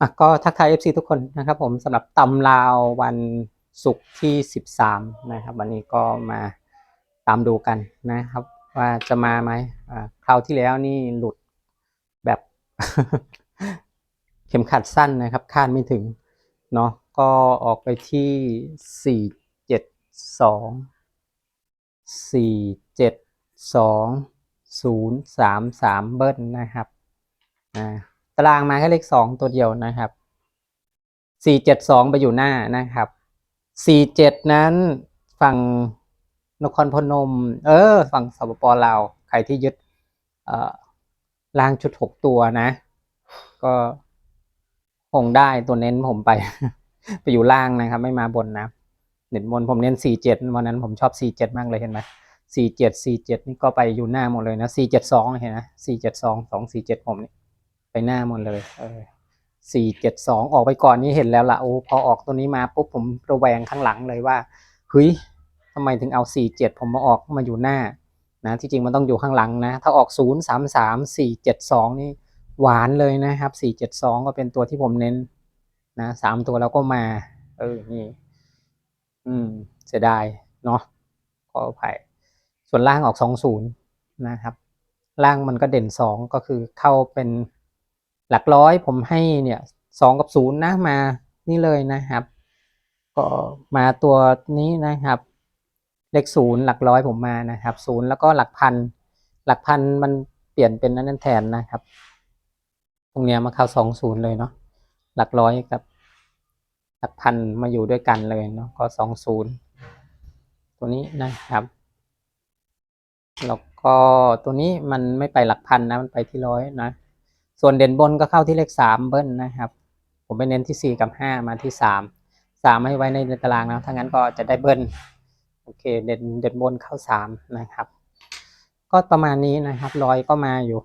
อะก็ทักทาย FC ทุกคนนะครับผมสำหรับตำลาววันศุกร์ที่ 13 นะครับ วันนี้ก็มาตามดูกันนะครับ ว่าจะมาไหมอ่าคราวที่แล้วนี่หลุดแบบ เข็มขัดสั้นนะครับคาดไม่ถึงเนาะก็ออกไปที่ 4 7 2 4 7 2 0 3 3 เบิ้ลนะครับอ่า ตารางมาแค่เลขสองตัวเดียวนะครับสี่เจ็ดสองไปอยู่หน้านะครับสี่เจ็ดนั้นฝั่งนครพนม เออ ฝั่งสปปลาวใครที่ยึดเอ่อล่างชุดหกตัวนะ ก็คงได้ตัวเน้นผมไป ไปอยู่ล่างนะครับ ไม่มาบนนะเน้นบนผมเน้นสี่เจ็ดวันนั้นผมชอบสี่เจ็ดมากเลยเห็นไหมสี่เจ็ดสี่เจ็ดนี่ก็ไปอยู่หน้าหมดเลยนะสี่เจ็ดสองเห็นไหมสี่เจ็ดสองสองสี่เจ็ดผมนี่ ไปหน้าหมดเลยเออสี่เจ็ดสองออกไปก่อนนี้เห็นแล้วละโอ้พอออกตัวนี้มาปุ๊บผมระแวงข้างหลังเลยว่าเฮ้ยทำไมถึงเอาสี่เจ็ดผมมาออกมาอยู่หน้านะที่จริงมันต้องอยู่ข้างหลังนะ ถ้าออกศูนย์สามสามสี่เจ็ดสองนี่หวานเลยนะครับสี่เจ็ดสองก็เป็นตัวที่ผมเน้นนะสามตัวแล้วก็มา เออนี่อืมเสียดายเนาะขออภัยส่วนล่างออกสองศูนย์นะครับ ล่างมันก็เด่นสองก็คือเข้าเป็น หลักร้อยผมให้เนี่ยสองกับศูนย์นะมานี่เลยนะครับ ก็มาตัวนี้นะครับ เลขศูนย์หลักร้อยผมมานะครับศูนย์แล้วก็หลักพัน หลักพันมันเปลี่ยนเป็นนั้นแทนนะครับ ตรงเนี้ยมาเข้าสองศูนย์เลยเนาะหลักร้อยกับ หลักพันมาอยู่ด้วยกันเลยเนาะก็สองศูนย์ตัวนี้นะครับแล้วก็ตัวนี้มันไม่ไปหลักพันนะมันไปที่ร้อยนะ ส่วนเด่นบนก็เข้าที่เลขสามเบิ้ลนะครับ ผมไปเน้นที่สี่กับห้ามาที่สามสามให้ไว้ในตารางนะถ้างั้นก็จะได้เบิ้ลโอเคเด่นเด่นบนเข้าสามนะครับ ก็ประมาณนี้นะครับรอยก็มาอยู่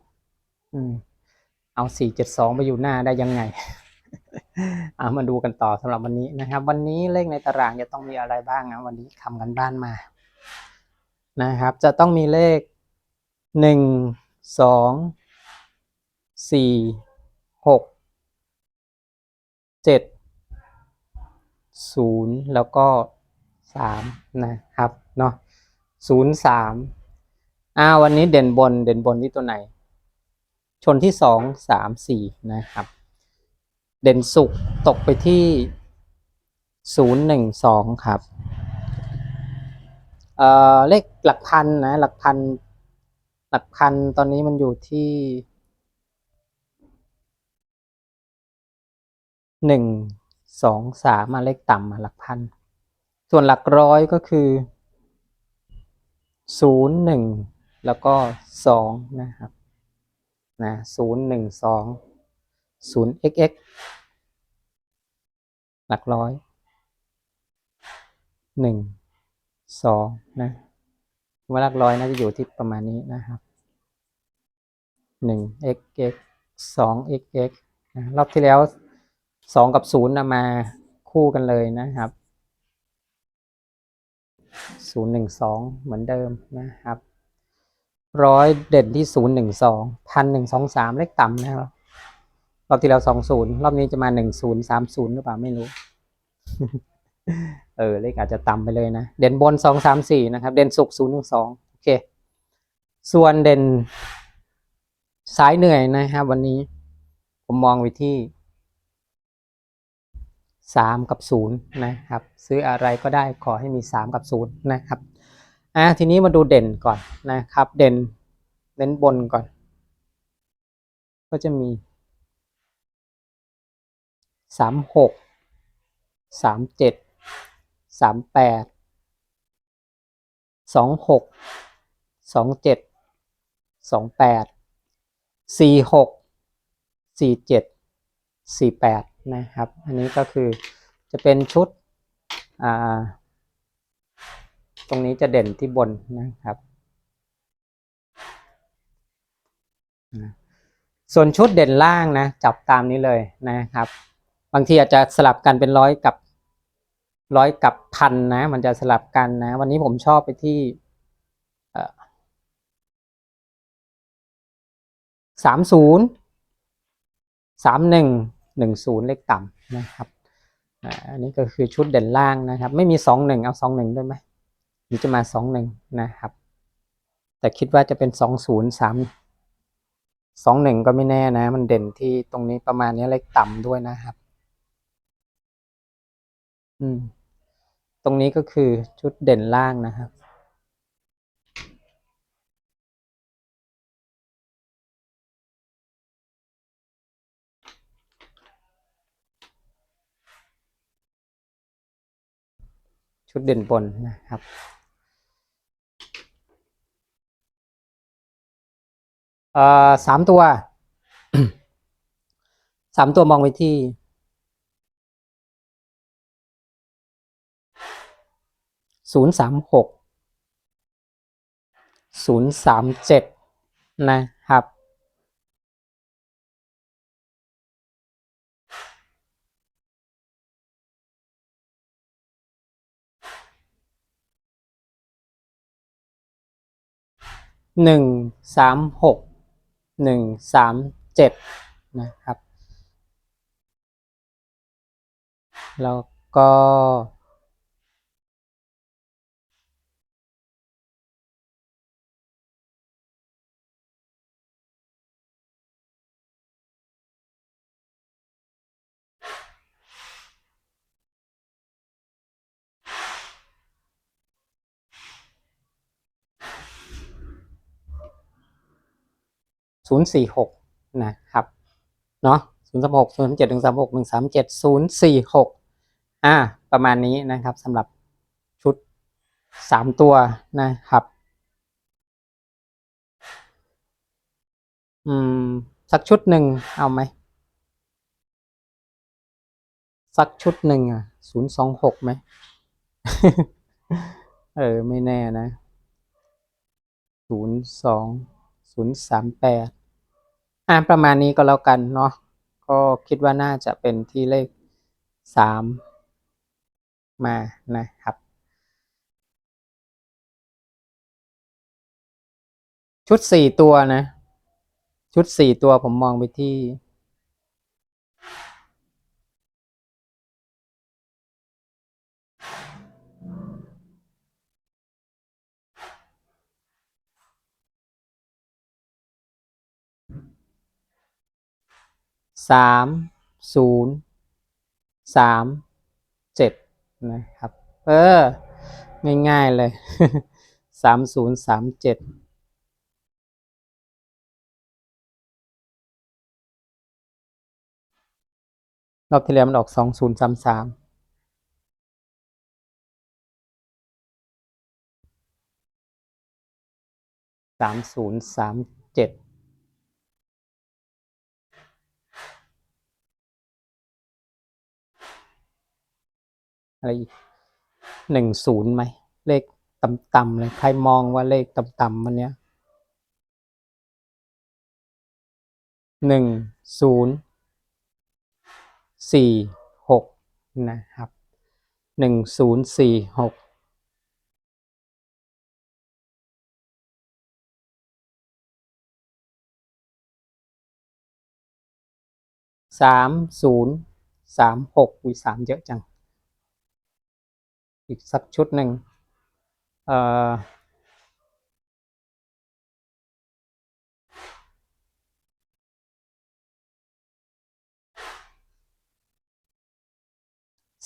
อืมเอาสี่เจ็ดสองไปอยู่หน้าได้ยังไงเอามาดูกันต่อสำหรับวันนี้นะครับ วันนี้เลขในตารางจะต้องมีอะไรบ้างนะวันนี้ทำกันบ้านมา นะครับ จะต้องมีเลขหนึ่งสอง สี่หกเจ็ดศูนย์แล้วก็สามนะครับเนาะศูนย์สามอ่าวันนี้เด่นบนเด่นบนที่ตัวไหน ชนที่สองสามสี่นะครับ เด่นสุกตกไปที่ศูนย์หนึ่งสองครับเอ่อเลขหลักพันนะหลักพันหลักพันตอนนี้มันอยู่ที่ หนึ่งสองสามมาเลขต่ำมาหลักพัน ส่วนหลักร้อยก็คือศูนย์หนึ่งแล้วก็สองนะครับนะศูนย์หนึ่งสองศูนย์ xx หลักร้อยหนึ่งสองนะว่าหลักร้อยน่าจะอยู่ที่ประมาณนี้นะครับหนึ่ง x x สอง x x นะรอบที่แล้ว สองกับศูนย์นะมาคู่กันเลยนะครับศูนย์หนึ่งสองเหมือนเดิมนะครับร้อยเด่นที่ศูนย์หนึ่งสองพันหนึ่งสองสามเลขต่ำนะครับรอบที่แล้วสองศูนย์รอบนี้จะมาหนึ่งศูนย์สามศูนย์หรือเปล่าไม่รู้ เออเลขอาจจะต่ำไปเลยนะ เด่นบนสองสามสี่นะครับ เด่นสุกศูนย์หนึ่งสองโอเค ส่วนเด่นสายเหนื่อยนะครับ วันนี้ผมมองไปที่ 3 กับ 0 นะครับ ซื้ออะไรก็ได้ขอให้มี 3 กับ 0 นะครับอะทีนี้มาดูเด่นก่อนนะครับ เด่นเน้นบนก่อน ก็จะมี 36 37 38 26 27 28 46 47 48 นะครับ อันนี้ก็คือจะเป็นชุดตรงนี้จะเด่นที่บนนะครับ ส่วนชุดเด่นล่างนะ จับตามนี้เลยนะครับ บางทีอาจจะสลับกันเป็นร้อยกับร้อยกับพันนะ มันจะสลับกันนะ วันนี้ผมชอบไปที่สามศูนย์สามหนึ่ง หนึ่งศูนย์เลขต่ำนะครับอันนี้ก็คือชุดเด่นล่างนะครับ ไม่มีสองหนึ่งเอาสองหนึ่งด้วยไหมหรือจะมาสองหนึ่งนะครับ แต่คิดว่าจะเป็นสองศูนย์สามสองหนึ่งก็ไม่แน่นะ มันเด่นที่ตรงนี้ประมาณนี้เลขต่ำด้วยนะครับ อืม ตรงนี้ก็คือชุดเด่นล่างนะครับ ชุดเด่นบนนะครับสามตัวสามตัวมองไปที่ศูนย์สามหกศูนย์สามเจ็ดนะครับ หนึ่งสามหกหนึ่งสามเจ็ดนะครับ แล้วก็ ศูนย์สี่หกนะครับเนาะศูนย์สามหกศูนย์เจ็ดหนึ่งสามหกหนึ่งสามเจ็ดศูนย์สี่หกอ่าประมาณนี้นะครับสำหรับชุดสามตัวนะครับ อืม สักชุดหนึ่งเอาไหม สักชุดหนึ่งอะศูนย์สองหกไหม เออ ไม่แน่นะศูนย์สองศูนย์สามแปด อ่าประมาณนี้ก็แล้วกันเนาะก็คิดว่าน่าจะเป็นที่เลขสามมานะครับ ชุดสี่ตัวนะ ชุดสี่ตัวผมมองไปที่ สามศูนย์สามเจ็ดนะครับ เออ ง่ายๆเลยสามศูนย์สามเจ็ดรอบที่แล้วมันออกสองศูนย์สามสามสามศูนย์สามเจ็ด อะไรอีกหนึ่งศูนย์ไหม เลขต่ำๆเลย ใครมองว่าเลขต่ำๆวันเนี้ยหนึ่งศูนย์สี่หกนะครับหนึ่งศูนย์สี่หกสามศูนย์สามหกวีสามเยอะจัง อีกสักชุดหนึ่ง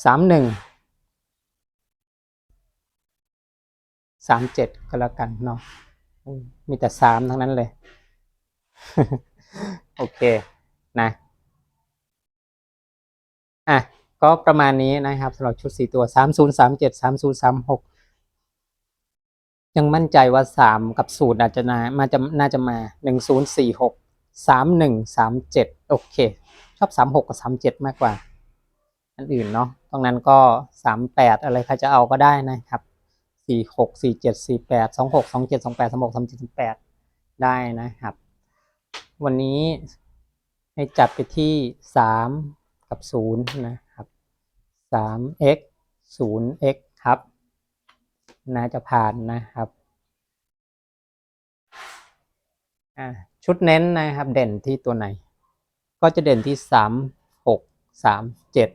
สามหนึ่งสามเจ็ดก็แล้วกันเนาะมีแต่สามทั้งนั้นเลย โอเค นะ อะ ก็ประมาณนี้นะครับสำหรับชุดสี่ตัวสามศูนย์สามเจ็ดสามศูนย์สามหกยังมั่นใจว่าสามกับศูนย์อาจจะนามาจะน่าจะมาหนึ่งศูนย์สี่หกสามหนึ่งสามเจ็ดโอเค ชอบสามหกกับสามเจ็ดมากกว่า อันอื่นเนาะตรงนั้นก็สามแปดอะไรใครจะเอาก็ได้นะครับสี่หกสี่เจ็ดสี่แปดสองหกสองเจ็ดสองแปดสองหกสามเจ็ดสองแปดได้นะครับ วันนี้ให้จัดไปที่สามกับศูนย์นะ ครับสาม x ศูนย์ x ครับ น่าจะผ่านนะครับอ่าชุดเน้นนะครับเด่นที่ตัวไหน ก็จะเด่นที่สามหกสามเจ็ด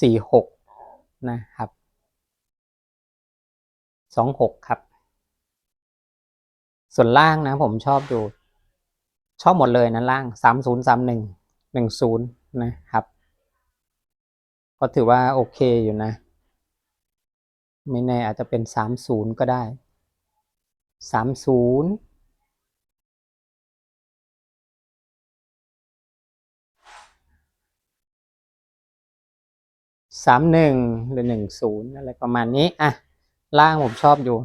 สี่หกนะครับ สองหกครับ ส่วนล่างนะผมชอบดู ชอบหมดเลยนะล่างสามศูนย์สามหนึ่งหนึ่งศูนย์นะครับ ก็ถือว่าโอเคอยู่นะ ไม่แน่อาจจะเป็นสามศูนย์ก็ได้สามศูนย์สามหนึ่งหรือหนึ่งศูนย์อะไรประมาณนี้ อะ ล่างผมชอบอยู่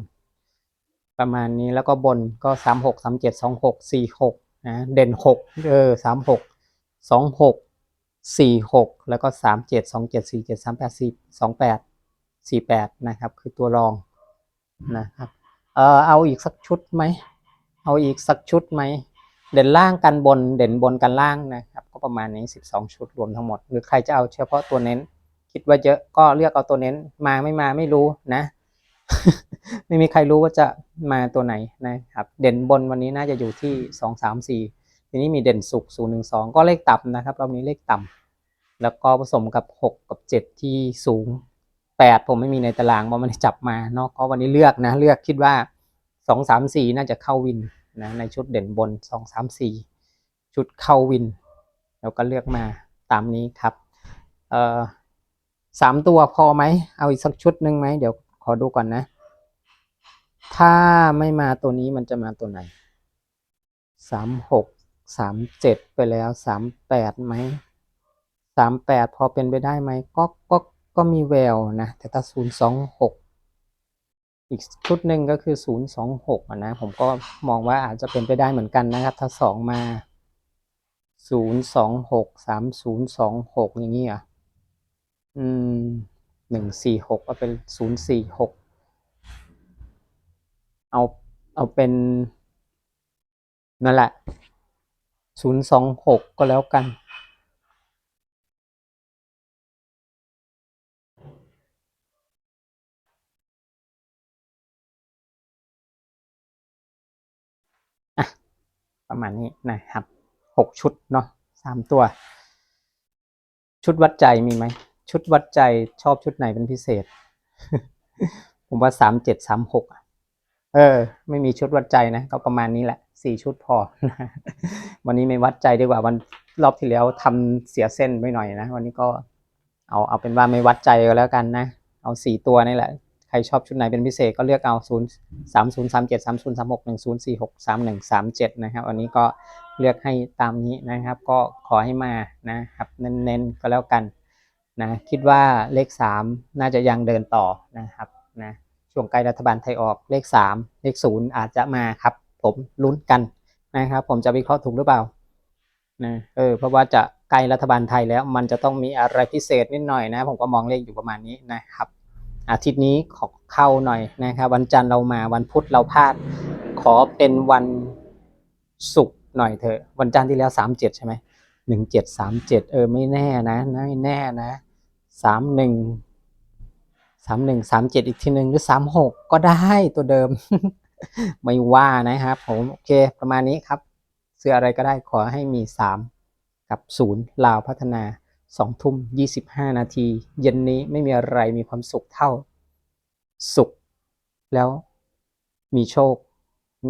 ประมาณนี้แล้วก็บนก็สามหกสามเจ็ดสองหกสี่หกนะเด่นหกเออสามหกสองหกสี่หกแล้วก็สามเจ็ดสองเจ็ดสี่เจ็ดสามแปดสี่สองแปดสี่แปดนะครับ คือตัวรองนะครับเออเอาอีกสักชุดไหมเอาอีกสักชุดไหมเด่นล่างกันบนเด่นบนกันล่างนะครับ ก็ประมาณนี้สิบสองชุดรวมทั้งหมด หรือใครจะเอาเฉพาะตัวเน้น คิดว่าเยอะก็เลือกเอาตัวเน้นมาไม่มาไม่รู้นะ ไม่มีใครรู้ว่าจะมาตัวไหนนะครับ เด่นบนวันนี้น่าจะอยู่ที่สองสามสี่ทีนี้มีเด่นสุกศูนย์หนึ่งสองก็เลขต่ำนะครับรอบนี้เลขต่ำแล้วก็ผสมกับหกกับเจ็ดที่สูงแปดผมไม่มีในตารางเพราะมันจับมาเนาะก็วันนี้เลือกนะ เลือกคิดว่าสองสามสี่น่าจะเข้าวินนะในชุดเด่นบนสองสามสี่ชุดเข้าวิน แล้วก็เลือกมาตามนี้ครับเอ่อสามตัวพอไหมเอาอีกสักชุดหนึ่งไหมเดี๋ยว อดูก่อนนะ ถ้าไม่มาตัวนี้มันจะมาตัวไหนสามหกสามเจ็ดไปแล้วสามแปดไหมสามแปดพอเป็นไปได้ไหมก็ก็ก็มีแววนะ แต่ถ้าศูนย์สองหกอีกชุดหนึ่งก็คือศูนย์สองหกนะ ผมก็มองว่าอาจจะเป็นไปได้เหมือนกันนะครับ ถ้าสองมาศูนย์สองหกสามศูนย์สองหกอย่างนี้อะอืม หนึ่งสี่หกเอาเป็นศูนย์สี่หกเอาเอาเป็นนั่นแหละศูนย์สองหกก็แล้วกันอะประมาณนี้นะครับหกชุดเนาะสามตัว ชุดวัดใจมีไหม ชุดวัดใจชอบชุดไหนเป็นพิเศษ ผมว่าสามเจ็ดสามหกเออ ไม่มีชุดวัดใจนะ ก็ประมาณนี้แหละสี่ชุดพอ วันนี้ไม่วัดใจดีกว่าวันรอบที่แล้วทำเสียเส้นไปหน่อยนะ วันนี้ก็เอาเอาเป็นว่าไม่วัดใจก็แล้วกันนะ เอาสี่ตัวนี่แหละ ใครชอบชุดไหนเป็นพิเศษก็เลือกเอาศูนย์สามศูนย์สามเจ็ดสามศูนย์สามหกหนึ่งศูนย์สี่หกสามหนึ่งสามเจ็ดนะครับ วันนี้ก็เลือกให้ตามนี้นะครับ ก็ขอให้มานะครับ เน้นๆก็แล้วกัน นะคิดว่าเลขสามน่าจะยังเดินต่อนะครับนะช่วงใกล้รัฐบาลไทยออกเลขสามเลขศูนย์อาจจะมาครับ ผมลุ้นกันนะครับ ผมจะวิเคราะห์ถูกหรือเปล่านะเออเพราะว่าจะใกล้รัฐบาลไทยแล้วมันจะต้องมีอะไรพิเศษนิดหน่อยนะ ผมก็มองเลขอยู่ประมาณนี้นะครับ อาทิตย์นี้ขอเข้าหน่อยนะครับวันจันทร์เรามาวันพุธเราพลาด ขอเป็นวันศุกร์หน่อยเถอะวันจันทร์ที่แล้วสามเจ็ดใช่ไหมหนึ่งเจ็ดสามเจ็ดเออไม่แน่นะไม่แน่นะ สามหนึ่งสามหนึ่งสามเจ็ดอีกทีหนึ่งหรือสามหกก็ได้ตัวเดิม ไม่ว่านะครับผมโอเคประมาณนี้ครับเสื้ออะไรก็ได้ขอให้มีสามกับศูนย์ลาวพัฒนาสองทุ่มยี่สิบห้านาที เย็นนี้ไม่มีอะไรมีความสุขเท่า สุข แล้วมีโชค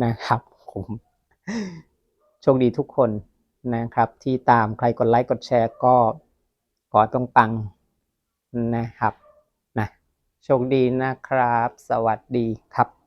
นะครับผมโชคดีทุกคนนะครับ ที่ตามใครกดไลค์กดแชร์ก็ขอตรงปัง นะครับนะโชคดีนะครับ สวัสดีครับ